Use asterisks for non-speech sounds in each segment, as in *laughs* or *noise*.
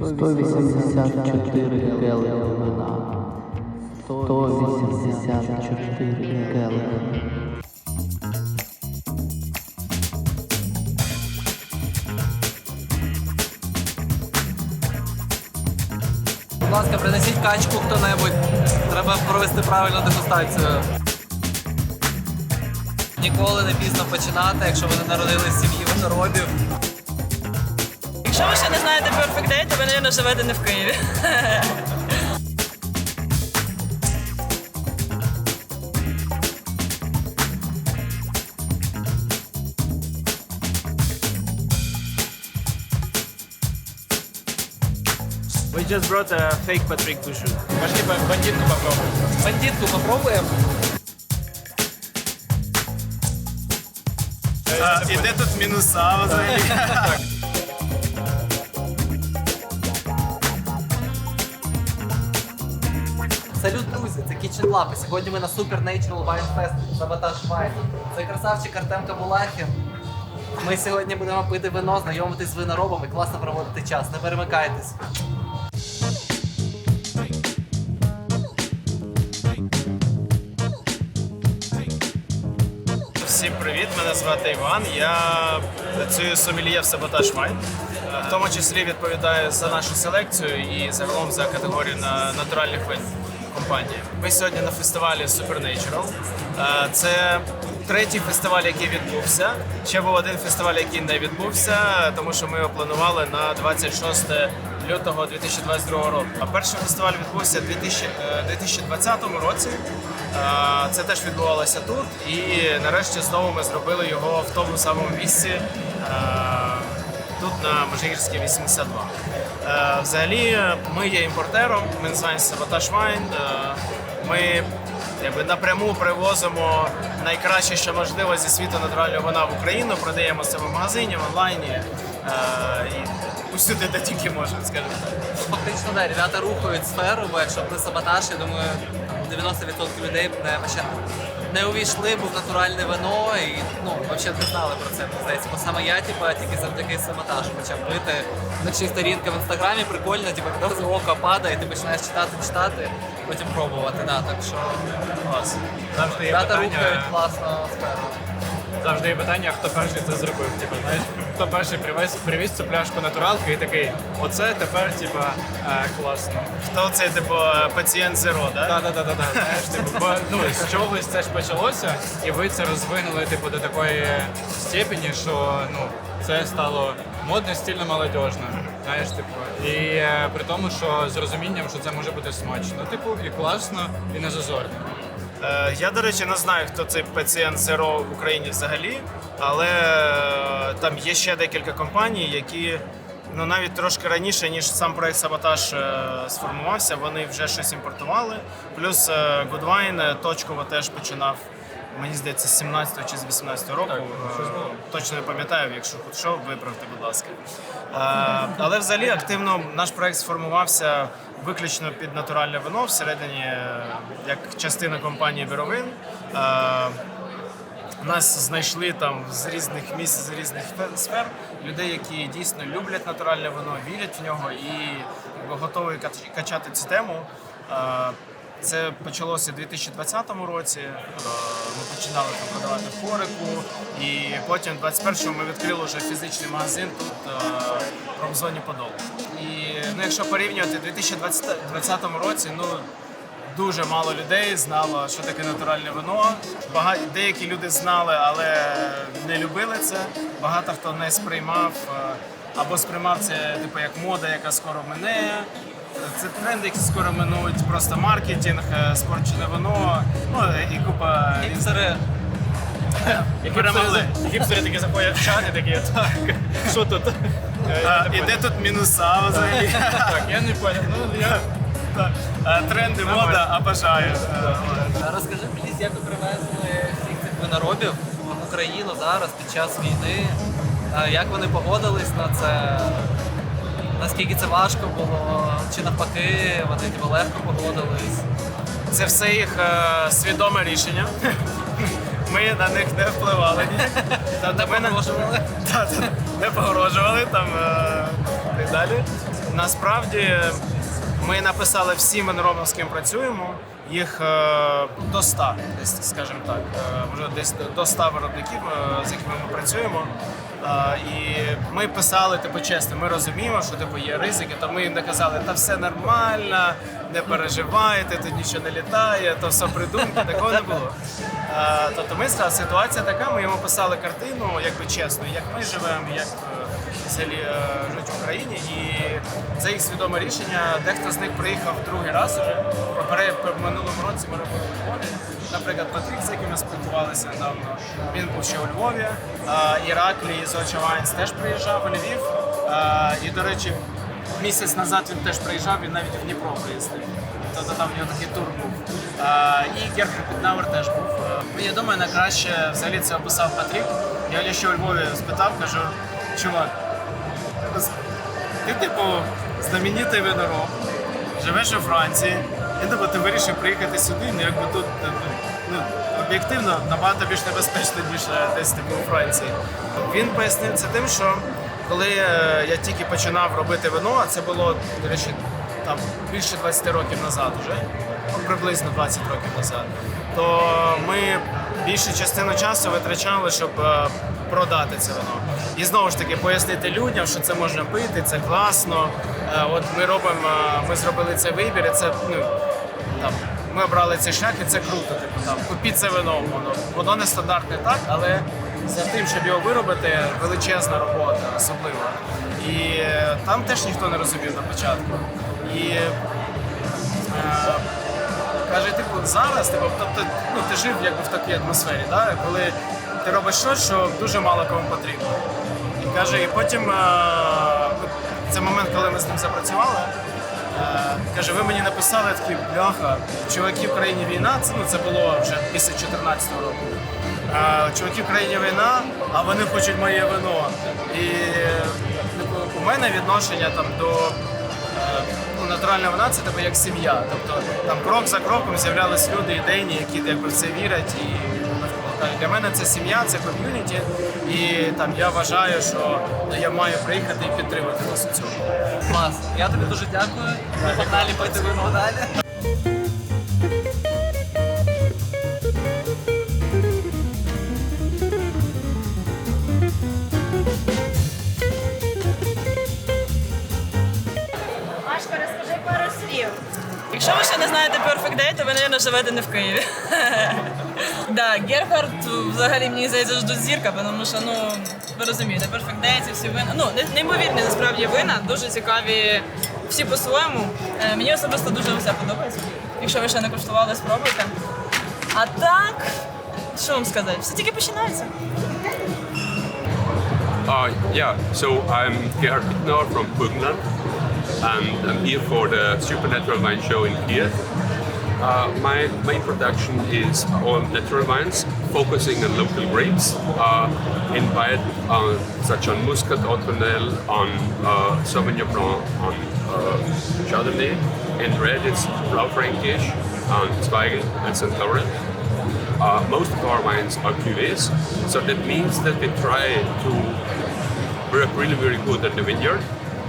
184 келихи вина. 184 келихи. Будь ласка, принесіть качку хто-небудь. Треба провести правильну дегустацію. Ніколи не пізно починати, якщо ви не народились в сім'ї виноробів. Якщо ви ще не знаєте Perfect Day, то ви, мабуть, живете не в Києві. We just brought a fake Patrick to shoot. Пошли ба- бандитку попробуем. Бандитку попробуємо. і де тут мінуса взагалі? Друзі, це Kitchen Lab. Сьогодні ми на Super Natural Wine Fest Саботаж Wine. Це красавчик Артем Кабулахін. Ми сьогодні будемо пити вино, знайомитись з виноробами, класно проводити час. Не перемикайтесь. Всім привіт, мене звати Іван. Я працюю сомельє в Саботаж Вайн. В тому числі відповідаю за нашу селекцію і загалом за категорію на натуральних вин компанії. Ми сьогодні на фестивалі Supernatural. Е, Це третій фестиваль, який відбувся. Ще був один фестиваль, який не відбувся, тому що ми його планували на 26 лютого 2022 року. А перший фестиваль відбувся у 2000 е, 2020 році. Е, Це теж відбувалося тут, і нарешті знову ми зробили його в тому самому місці. Тут на Межигірській 82. Е, Взагалі, ми є імпортером, ми називаємося Саботаж Вайн. Е, Ми якби, напряму привозимо найкраще, що можливо зі світу натурального вина в Україну, продаємо це в магазині, в онлайні е, і усюди, де тільки можемо, скажімо так. Фактично, да, ребята рухають сферу, бо якщо б не саботаж, я думаю, 90% людей не, ще не увійшли був натуральне вино і ну, взагалі не знали про це. мені Здається, бо саме я, типа, тільки завдяки саботажу почав пити. Ночні сторінки в інстаграмі прикольно, типу, коли з ока падає, ти починаєш читати, читати, потім пробувати. Да, так що Клас. Завжди є ребята рухають питання, класно сферу. завжди є питання, хто перший це зробив. Типу, знаєш, хто перший привіз, привіз цю пляшку натуралки і такий, оце тепер, типа, е, класно. Хто це, типу, пацієнт зеро, да? Так, так, так, так. Знаєш, типу, бо, ну, з чогось це ж почалося, і ви це розвинули, типу, до такої степені, що ну, це стало модно, стильно, молодіжно. Знаєш, типу, і е, при тому, що з розумінням, що це може бути смачно, типу, і класно, і не зазорно. Е, Я, до речі, не знаю, хто цей пацієнт Zero в Україні взагалі, але е, там є ще декілька компаній, які ну, навіть трошки раніше, ніж сам проект Саботаж е, сформувався, вони вже щось імпортували. Плюс Goodwine точково теж починав. Мені здається, з 17 чи з 18 року. Е, Точно не пам'ятаю, якщо хоч що, виправте, будь ласка. Але взагалі активно наш проект сформувався виключно під натуральне вино всередині, е, як частина компанії Біровин. Е, Нас знайшли там з різних місць, з різних фе- сфер людей, які дійсно люблять натуральне вино, вірять в нього і готові кач- качати цю тему. Е, Це почалося у 2020 році. Ми починали там продавати Хорику, і потім, в 21-му, ми відкрили вже фізичний магазин тут в промзоні Подол. Ну, якщо порівнювати в 2020 році, ну дуже мало людей знало, що таке натуральне вино. Бага... Деякі люди знали, але не любили це. Багато хто не сприймав е, або сприймав це типу як мода, яка скоро мине. Це тренди, які скоро минуть, просто маркетинг, е, спорчене вино, ну і купа Хіпстери перемогли. Гіпстери такі заходять в чат такі, так, що тут? І де тут мінуса взагалі? Так, я не понял. Ну, я... Тренди, мода, обожаю. Е, Розкажи, пліз, як ви привезли всіх цих виноробів в Україну зараз під час війни. Як вони погодились на це? Наскільки це важко було? Чи навпаки, вони типу, легко погодились? Це все їх е, свідоме рішення. Ми на них не впливали. Та, Не ми погрожували? Та, та, не погрожували там е, і так далі. насправді ми написали всім виноробам, з ким працюємо. Їх е, до 100, десь, скажімо так, е, вже десь до 100 виробників, е, з якими ми працюємо. Е, і ми писали, типу, чесно, ми розуміємо, що типу є ризики, то ми їм не казали, та все нормально, не переживайте, тут нічого не літає, то все придумки, такого не було. Тобто ми сказали, ситуація така, ми йому писали картину, якби чесно, як ми живемо, як взагалі е, жить в Україні. І це їх свідоме рішення. Дехто з них приїхав другий раз уже. В минулому році ми робили у Львові. Наприклад, Патрік, з яким ми спілкувалися недавно, він був ще у Львові. Іраклій з Оча теж приїжджав у Львів. І, до речі, місяць назад він теж приїжджав, він навіть в Дніпро приїздив. Тобто там в нього такий тур був. Е, І Герхард Піднауер теж був. Е, Я думаю, найкраще взагалі це описав Патрік. Я ще у Львові спитав, кажу, чувак, ти, типу, знаменитий винороб, живеш у Франції, і типу, ти вирішив приїхати сюди, ну якби тут ну, ну, об'єктивно набагато більш небезпечно, ніж е, десь типу, у Франції. Він пояснив це тим, що коли е, я тільки починав робити вино, а це було, до речі, там більше 20 років назад вже, ну, приблизно 20 років назад, то ми більшу частину часу витрачали, щоб е, продати це вино. І знову ж таки пояснити людям, що це можна пити, це класно. Е, От ми робимо, ми зробили цей вибір, і це ну там. Ми обрали цей шлях, і це круто. Типу там купіть це вино, воно воно не стандартне так, але за тим, щоб його виробити, величезна робота, особливо. І е, там теж ніхто не розумів на початку. І е, Каже, типу, зараз, типу, тобто, ну ти жив якби в такій атмосфері, да? коли ти робиш щось, що дуже мало кому потрібно. І каже, і потім е, це момент, коли ми з ним запрацювали. е, Каже, ви мені написали такі бляха, чуваки в країні війна, це, ну, це було вже після 14 року. Чуваки в країні війна, а вони хочуть моє вино. І типу, у мене відношення там до е, ну, натуральна вина це типу як сім'я. Тобто там крок за кроком з'являлись люди ідейні, які якби в це вірять і. Так, Для мене це сім'я, це ком'юніті, і там я вважаю, що ну, я маю приїхати і підтримати вас у цьому. Клас. Я тобі дуже дякую. Ми погнали пити вино далі. Живете не в Києві. *laughs* Да, Герхард взагалі мені здається ждуть зірка, тому що ну ви розумієте, Perfect Day, ці всі вина. Ну неймовірні насправді вина, дуже цікаві всі по-своєму. Е, Мені особисто дуже все подобається. Якщо ви ще не куштували, спробуйте. А так, що вам сказати? Все тільки починається. Uh, yeah, so I'm Gerhard Bittner from Burgenland, and I'm here for the Supernatural Wine Show in Kiev. Uh, my main production is on natural wines, focusing on local grapes, uh, in white, uh, such on Muscat, Autumnal, on uh, Sauvignon Blanc, on uh, Chardonnay. In red, it's Blaufränkisch, on Zweigel and St. Laurent. Uh, most of our wines are cuvées, so that means that we try to work really, very good at the vineyard,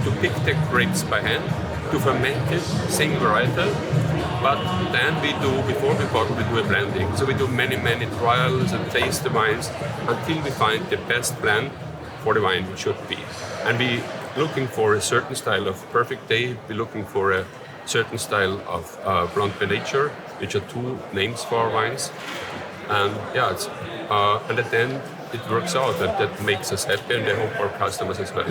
to pick the grapes by hand, to ferment it, same varietal, but then we do, before we bottle, we do a blending. So we do many, many trials and taste the wines until we find the best blend for the wine it should be. And we looking for a certain style of perfect day, we're looking for a certain style of uh, blonde nature, which are two names for our wines. And yeah, it's, uh, and at the end it works out and that makes us happy and I hope our customers as well.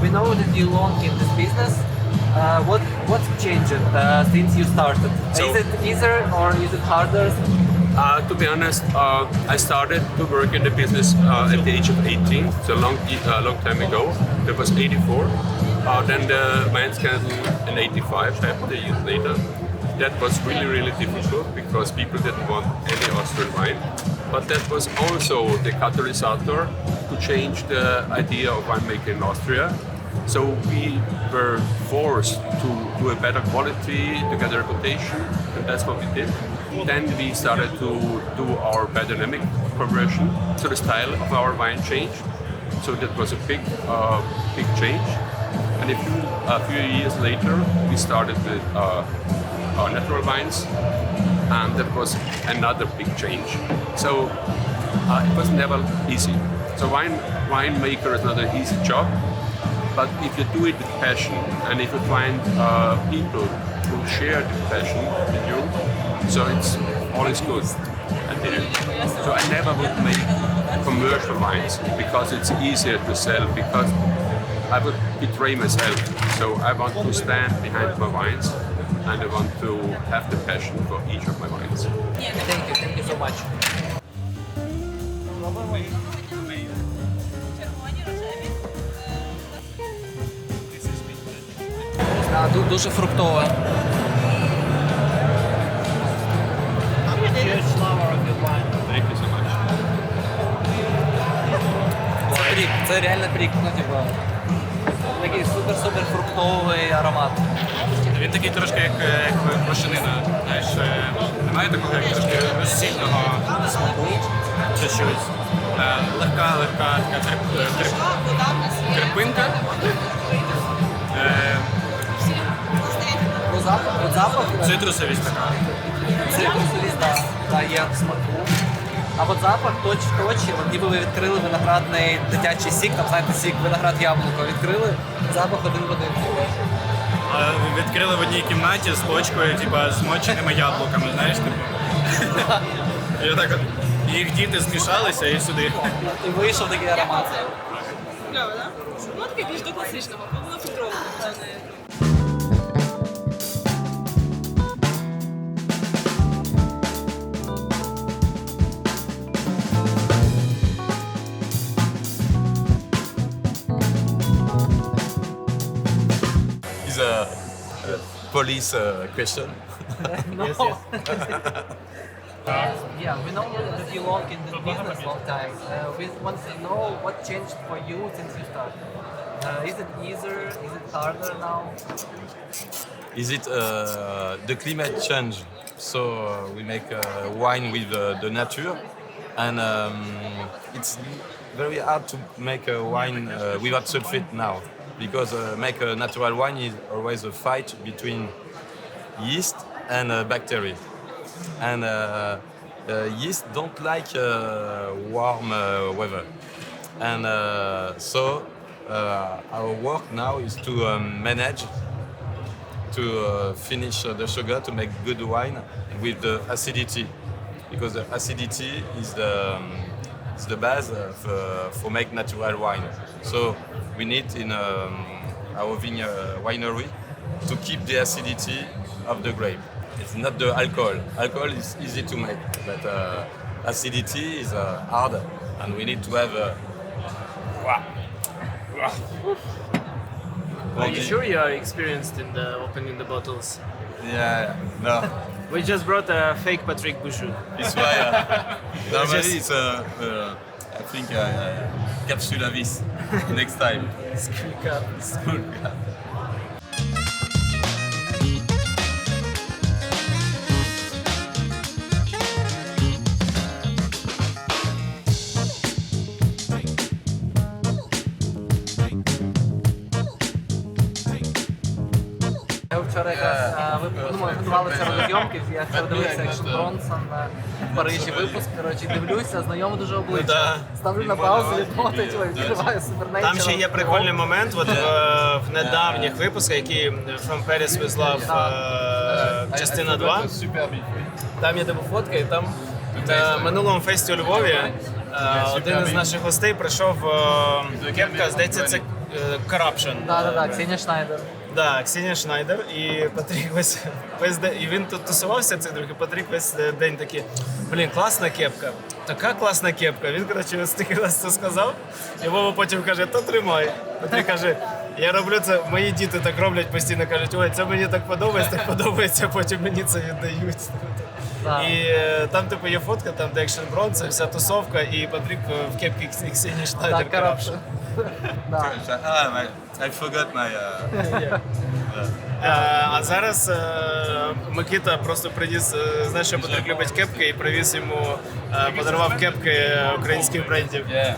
We know that you long in this business. Uh, what what changed uh, since you started? So- is it easier or is it harder? Uh, to be honest, uh, I started to work in the business uh, at the age of 18, so a long, long time ago. That was 84. Uh, then the wine scandal in 85 happened a year later. That was really, really difficult because people didn't want any Austrian wine. But that was also the catalyst to change the idea of winemaking in Austria. So we were forced to do a better quality, to get a reputation, and that's what we did. Then we started to do our biodynamic conversion. So the style of our wine changed. So that was a big, uh, big change. And a few, a few years later, we started with uh, our natural wines, and that was another big change. So uh, it was never easy. So wine winemaker is not an easy job, but if you do it with passion, and if you find uh, people who share the passion with you, so it's all is good at. So I never would make commercial wines because it's easier to sell because I would betray myself. So I want to stand behind my wines and I want to have the passion for each of my wines. Thank you, thank you so much. Дуже фруктове. Це прік, це реально прік, ну типу. Такий супер-супер фруктовий аромат. Він такий трошки як, е, як прошенина. Знаєш, е, немає такого як трошки сильного смаку чи щось. Е, Легка, легка така терп- терп- терпинка. Е, запах, от запах Цитрусовість така. цитрусовість, да, да, є смаку. А от запах точ в точі, от ніби ви відкрили виноградний дитячий сік, там знаєте, сік, виноград яблуко, відкрили, запах один в один. А відкрили в одній кімнаті з точкою, типа з моченими яблуками, знаєш, типу. *laughs* І отак от їх діти змішалися і сюди. І вийшов такий аромат. Кльово, да? Ну, таке більш до класичного, було футрового, police *laughs* *laughs* uh, question. Yeah, we know that you work in the business long time. Uh, we want to know what changed for you since you started. Uh, is it easier? Is it harder now? Is it uh, the climate change? So uh, we make uh, wine with uh, the nature, and um, it's very hard to make a wine uh, without sulfate now, because uh, make a natural wine is always a fight between yeast and uh, bacteria, and uh, yeast don't like uh, warm uh, weather, and uh, so our work now is to um, manage to finish the sugar to make good wine with the acidity. Because the acidity is the um, the base for, for make natural wine. So we need in um, our winery to keep the acidity of the grape it's not the alcohol alcohol is easy to make but uh, acidity is uh, hard and we need to have uh, Are you sure you are experienced in the opening the bottles? yeah no We just brought a fake Patrick Bouchou. It's why uh, *laughs* normally it's uh, uh, I think uh, uh, capsule à vis next time. *laughs* School cup. School. Я готувалися я вчора дивився Екшн Бронсон на Парижі випуск. Коротше, дивлюся, знайоме дуже обличчя. Ставлю на паузу, відмотую, відкриваю супернейчер. Там ще є прикольний момент от, в, в недавніх випусках, які From Paris with Love е, частина 2. Там є тебе фотка, і там на минулому фесті у Львові е, один із наших гостей прийшов е, кепка, здається, це е, Corruption. Да, да, да, Ксенія Шнайдер. Да, Ксенія Шнайдер і Патрік весь, весь день. І він тут тусувався цей друг, і Патрік весь день такий, блін, класна кепка. Така класна кепка. Він, коротше, стільки раз це сказав. І Вова потім каже, то тримай. Патрік каже, я роблю це, мої діти так роблять постійно, кажуть, ой, це мені так подобається, так *laughs* подобається, потім мені це віддають. Да. І е, там, типу, є фотка, там де Action Bron, це вся тусовка, і Патрік в кепці Кс- Ксенії Шнайдер. Так, Corruption. Да. Ah, my, I forgot my. Uh, *laughs* Е, А зараз е, Микита просто приніс, е, знаєш, що Патрик любить кепки і привіз йому, е, подарував кепки українських брендів. yeah.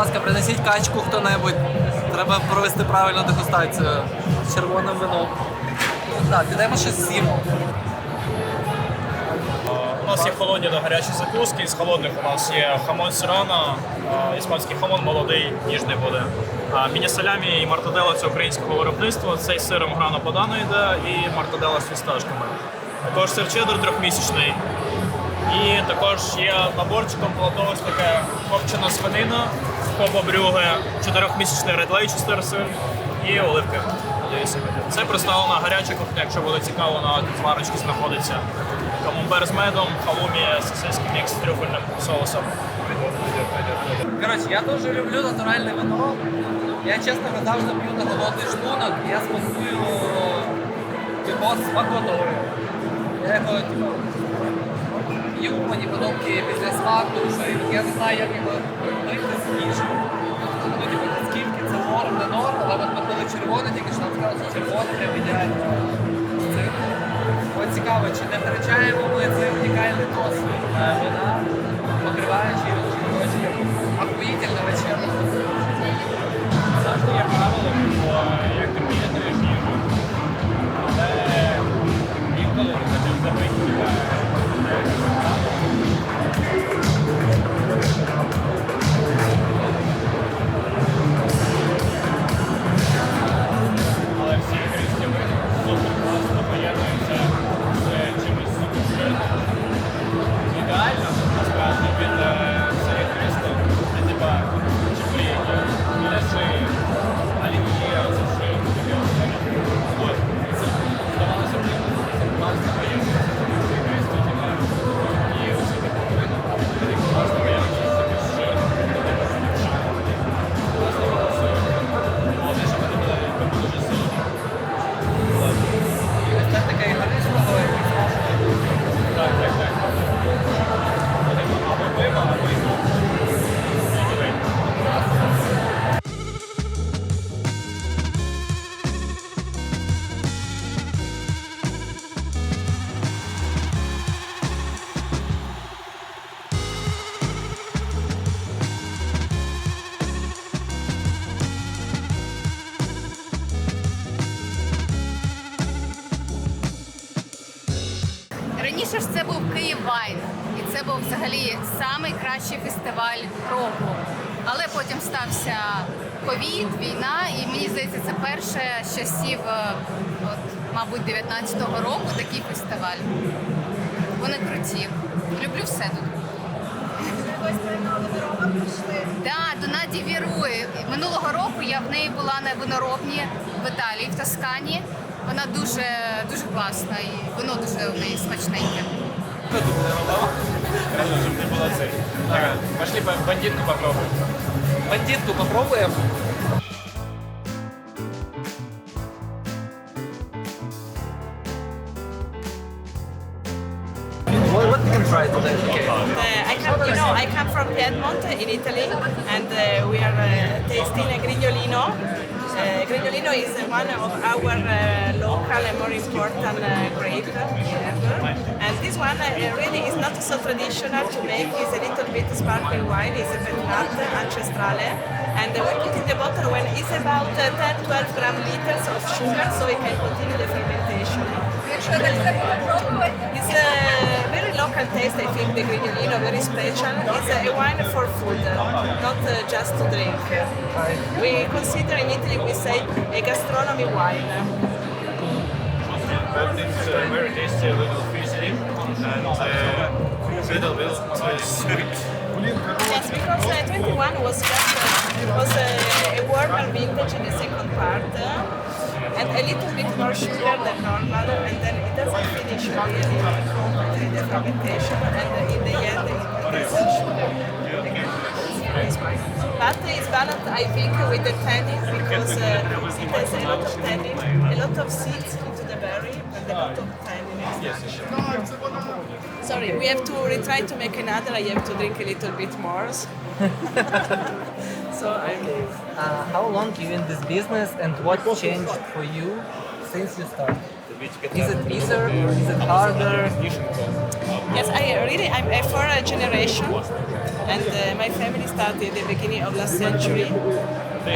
Ласка, принесіть качку хто-небудь. Треба провести правильну дегустацію з червоним вином. Так, підемо щось з'їмо. У нас є холодні та гарячі закуски. З холодних у нас є хамон сирана, іспанський хамон молодий, ніжний буде. Міні-салямі і мартаделла це українського виробництва. Цей сиром грано подано йде і мартаделла з фісташками. Також сир чеддер трьохмісячний. І також є наборчиком платовось таке копчена свинина, коба чотирьохмісячний Leicester сир і оливки. Це представлена гаряча кухня, якщо буде цікаво, на зварочці знаходиться. Камамбер з медом, халумі, сосиски мікс з трюфельним соусом. Коротше, я дуже люблю натуральне вино. Я чесно завжди п'ю на голодний шлунок, я смакую в акваторії. Я його типу, п'ю, мені подобає після що я не знаю, як його пити скільки. Ну, типу, скільки це норм, не норм, але от ми пили червоне, тільки що нам сказали, що червоне прям ідеально. Це От цікаво, чи не втрачаємо ми цей унікальний досвід е, вина, покриваючи чи охуїтельно Раніше ж це був Київ Вайн, і це був взагалі найкращий фестиваль року. Але потім стався ковід, війна, і мені здається, це перше з часів, е, от, мабуть, 19-го року такий фестиваль. Вони круті. Люблю все тут. Да, до Наді вірує. Минулого року я в неї була на виноробні в Італії, в Тоскані. Вона дуже дуже класна і вино дуже в неї смачненьке. Щоб не було цих. Так, пошли ба- бандитку попробуем. Бандитку попробуємо. What, what we can try today? Okay. Uh, I come, you know, I come from Piedmont in Italy, and uh, we are uh, tasting a grignolino. Uh, grignolino is one of our uh, local and more important uh, grape ever. And this one really is not so traditional to make. It's a little bit sparkling wine. It's a Petnat Ancestrale. And we put in the bottle when it's about uh, 10-12 gram liters of sugar, so it can continue the fermentation. It's local taste, I think, the Grignolino, very special. It's a wine for food, not uh, just to drink. We consider in Italy, we say a gastronomy wine. But it's uh, very tasty, a little fishy, and uh, a little bit uh, sweet. Yes, because uh, 21 was just uh, was a, a warmer vintage in the second part, and a little bit more sugar than normal, and then it doesn't finish really completely the fermentation, and in the end it is sugar. But it's balanced, I think, with the tannin because uh, it has a lot of tannin, a lot of seeds into the berry, and a lot of tannin. Sorry, we have to retry to make another. I have to drink a little bit more. *laughs* so I'm Uh, how long you in this business and what changed for you since you started? Is it easier? Or is it harder? Yes, I really I'm a foreign generation, and uh, my family started at the beginning of last century,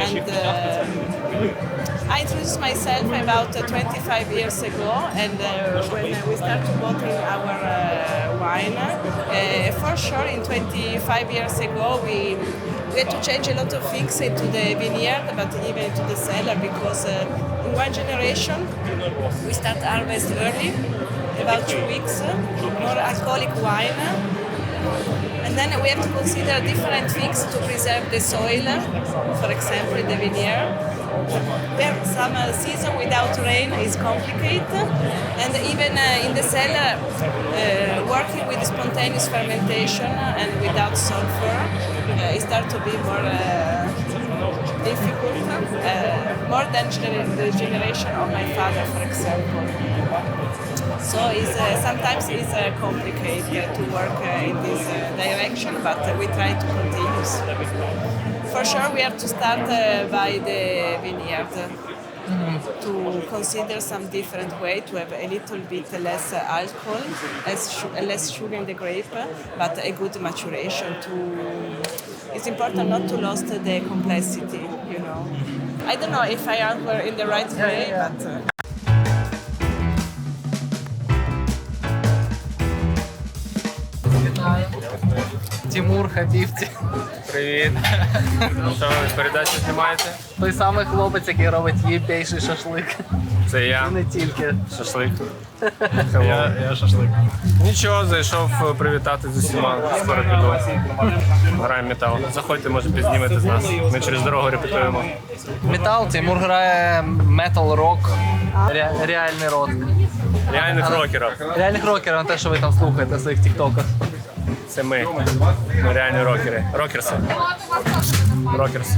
and uh, I introduced myself about uh, 25 years ago, and uh, when uh, we started bottling our uh, wine, uh, for sure in 25 years ago we had to change a lot of things into the vineyard, but even into the cellar because uh, in one generation we start harvest early, about two weeks, more alcoholic wine. And then we have to consider different things to preserve the soil, for example, in the vineyard. There, summer season without rain is complicated, and even uh, in the cellar, uh, working with spontaneous fermentation and without sulfur, uh, it starts to be more uh, difficult, uh, more than the generation of my father, for example. So it's, uh, sometimes it's uh, complicated to work uh, in this direction, but we try to continue. For sure, we have to start by the vineyard to consider some different way to have a little bit less uh, alcohol, less, su- less sugar in the grape, but a good maturation. To it's important not to lose the complexity, you know. I don't know if I answer in the right way, but. Uh, Тимур Хабівці. Привіт. Що ви передачу знімаєте? Той самий хлопець, який робить єбейший шашлик. Це я. І не тільки. Шашлик. Я, я шашлик. Нічого, зайшов е, привітати з усіма. Скоро піду. Граємо метал. Заходьте, може, підзнімете з нас. Ми через дорогу репетуємо. Метал, Тимур грає метал рок. Ре- реальний рок. Реальних рокерів. Реальних рокерів, не те, що ви там слухаєте в своїх тіктоках. Це ми. Ми реальні рокери. Рокерси. Рокерс.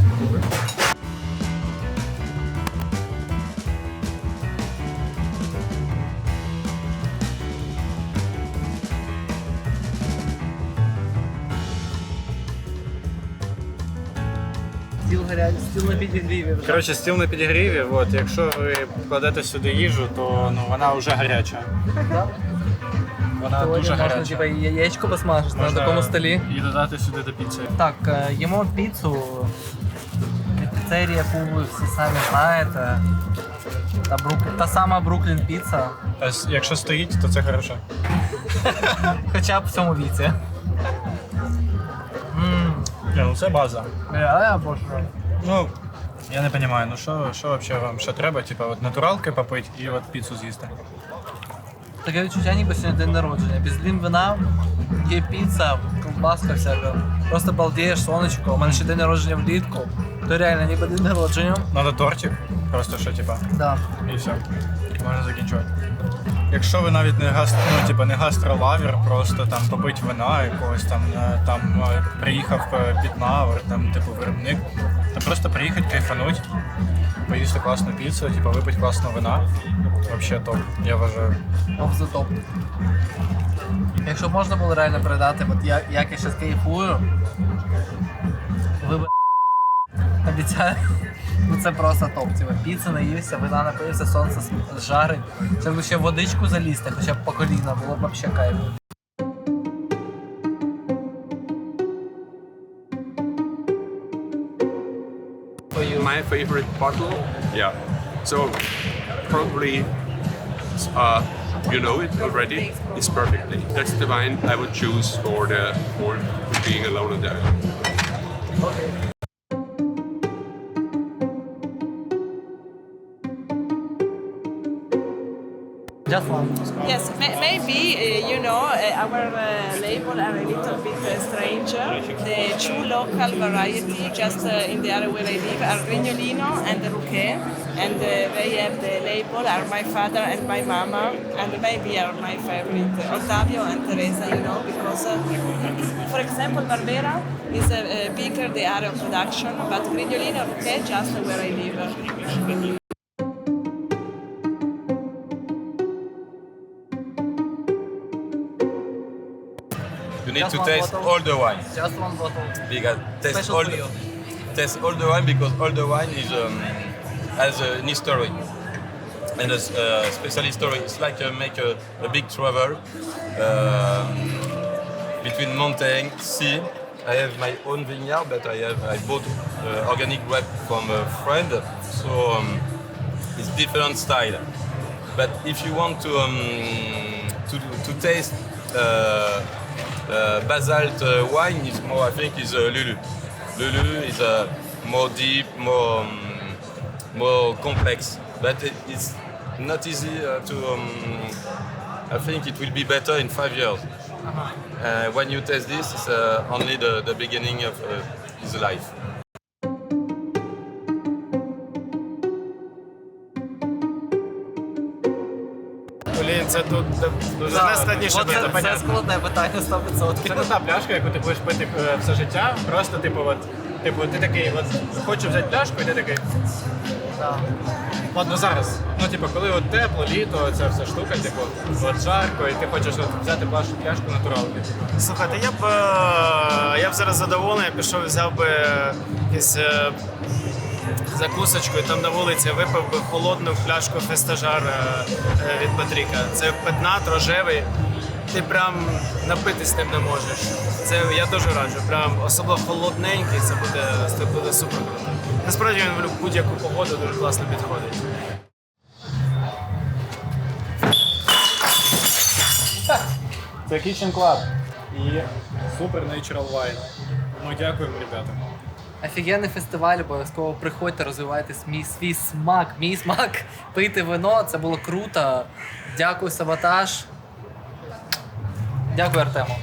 Стіл гарячий, стіл на підігріві. Коротше, стіл на підігріві, от, якщо ви кладете сюди їжу, то ну, вона вже гаряча. Вона Сьогодні дуже можна гаряча. типа, яєчко посмажити на Можна такому столі. І додати сюди до піци. Так, е, їмо піцу. Піцерія, яку ви всі самі знаєте. Та, Брук... Та сама Бруклін піца. Е, с- Якщо стоїть, то це хорошо. *laughs* Хоча б в цьому віці. Ні, ну це база. я обожнюю. Ну, я не розумію, ну що, що взагалі вам ще треба? Типа от натуралки попити і от піцу з'їсти. Таке відчуття, ніби сьогодні день народження. Без лім вина, є піца, ковбаска всяка. Просто балдієш, сонечко. У мене ще день народження влітку. То реально ніби день народження. Надо тортик, просто що, типа, Да. і все. Можна закінчувати. Якщо ви навіть не гастро, ну, типа, не гастролавер, просто там попить вина якогось там, е, там е, приїхав е, піднавер, там, типу, виробник, то просто приїхати, кайфануть, поїсти класну піцу, типу, випити класного вина. Вообще топ, я вважаю. Оф the top. Якщо можна було реально передати, от я, як я зараз кайфую, ви б обіцяю, ну це просто топ. Типа, піца наївся, вина напився, сонце жарить. Це б ще водичку залізти, хоча б по коліна, було б взагалі кайф. Favorite bottle, yeah. So probably, uh, you know it already. It's perfectly. That's the wine I would choose for the for being alone on the island. Just one. Yes, may- maybe uh, you know uh, our uh, label are a little bit uh, strange. The two local variety just uh, in the area where I live are Grignolino and the Rouquet, and uh, they have the label are my father and my mama, and maybe are my favorite Ottavio and Teresa. You know because, uh, for example, Barbera is uh, uh, bigger the area of production, but Grignolino Rouquet just where I live. Need to taste bottle? all the wine. Just one bottle. Because taste Special all for the, you. taste all the wine because all the wine is um, has an history. and a uh, specialist story. It's like uh, make a, a big travel um, between mountain, sea. I have my own vineyard, but I have I bought uh, organic grape from a friend, so um, it's different style. But if you want to um, to, to taste uh, uh, basalt uh, wine, is more I think is uh, Lulu. Lulu is uh, more deep, more um, more complex, but it, it's not easy uh, to. Um, I think it will be better in five years. Uh, when you taste this, it's uh, only the, the beginning of uh, his life. Це тут дуже Да, найскладніше от це- Це складне питання 100%. Це не та пляшка, яку ти будеш пити е, все життя. Просто, типу, от, типу, ти такий, от хочу взяти пляшку, і ти такий. Ладно, зараз. Ну, типу, коли от тепло, літо, ця вся штука, типу, от жарко, і ти хочеш от взяти пляшку, пляшку натуралки. Слухайте, я б е, я б зараз задоволений, пішов, взяв би якусь е, закусочку і там на вулиці випив би холодну пляшку фестажар е, е, від Патріка. Це петнат, рожевий. Ти прям напитись ним не можеш. Це я дуже раджу. Прям особливо холодненький, це буде, це буде супер круто. Насправді він в будь-яку погоду дуже класно підходить. Це Kitchen Club і Super Natural Wine. Ми дякуємо, ребята. Офігенний фестиваль, обов'язково приходьте, розвивайте мій свій смак, мій смак, *laughs* пийте вино, це було круто. Дякую, саботаж. Дякую, Артему.